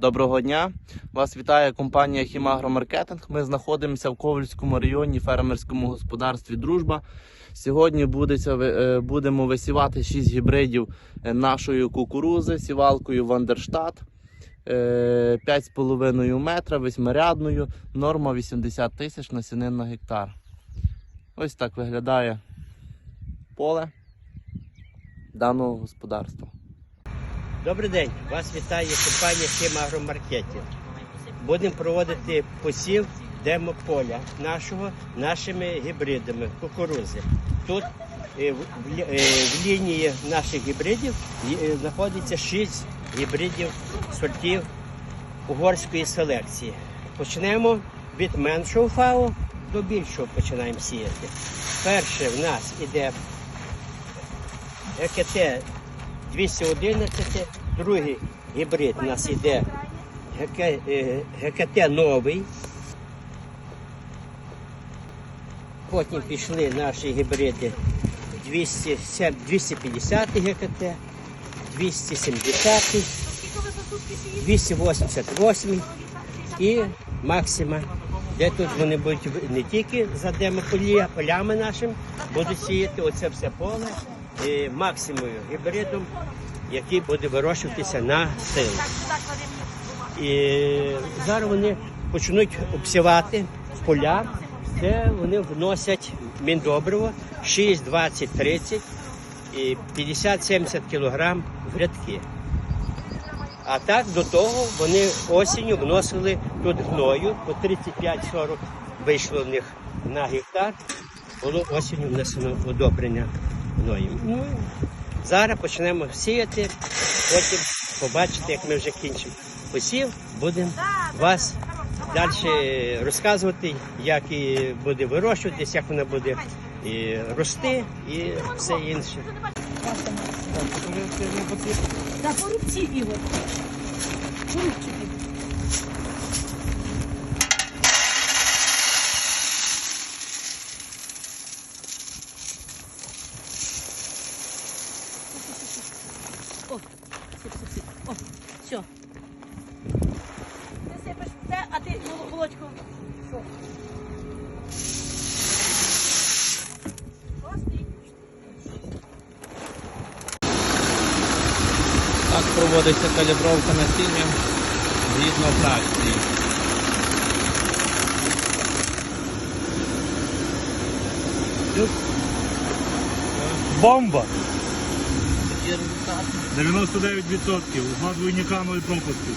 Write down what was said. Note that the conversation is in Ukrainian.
Доброго дня! Вас вітає компанія Хімагромаркетинг. Ми знаходимося в Ковальському районі фермерському господарстві Дружба. Сьогодні е, будемо висівати 6 гібридів е, нашої кукурузи сівалкою Вандерштат. е, 5,5 метра, восьмирядною, норма 80 тисяч насінин на гектар. Ось так виглядає поле даного господарства. Добрий день, вас вітає компанія «Хімагромаркетів». Будемо проводити посів демополя нашого нашими гібридами кукурузи. Тут е, е, в лінії наших гібридів е, знаходиться 6 гібридів сортів угорської селекції. Почнемо від меншого фау до більшого починаємо сіяти. Перше в нас іде ЕКТ 211, другий гібрид у нас іде е, ГКТ новий. Потім пішли наші гібриди 207 250 ГКТ, 270, 288 і Максима. Де тут вони будуть не тільки за а полями нашим будуть сіяти оце все поле е, максимою гібридом, який буде вирощуватися на силу. І зараз вони почнуть обсівати поля, де вони вносять міндобриво 6, 20, 30 і 50-70 кілограм в рядки. А так до того вони осінню вносили тут гною, по 35-40 вийшло в них на гектар. Було осінню внесено удобрення гноєм. Ну, зараз почнемо сіяти, потім побачите, як ми вже кінчимо посів, будемо вас далі розказувати, як і буде вирощуватись, як вона буде і рости і все інше. Да, порубці, Ігор. Порубчики. А ти мол- молочко. Що? Так проводиться калібровка насіння згідно фракції. Бомба! 99%. Одна двойника, 0 пропусків.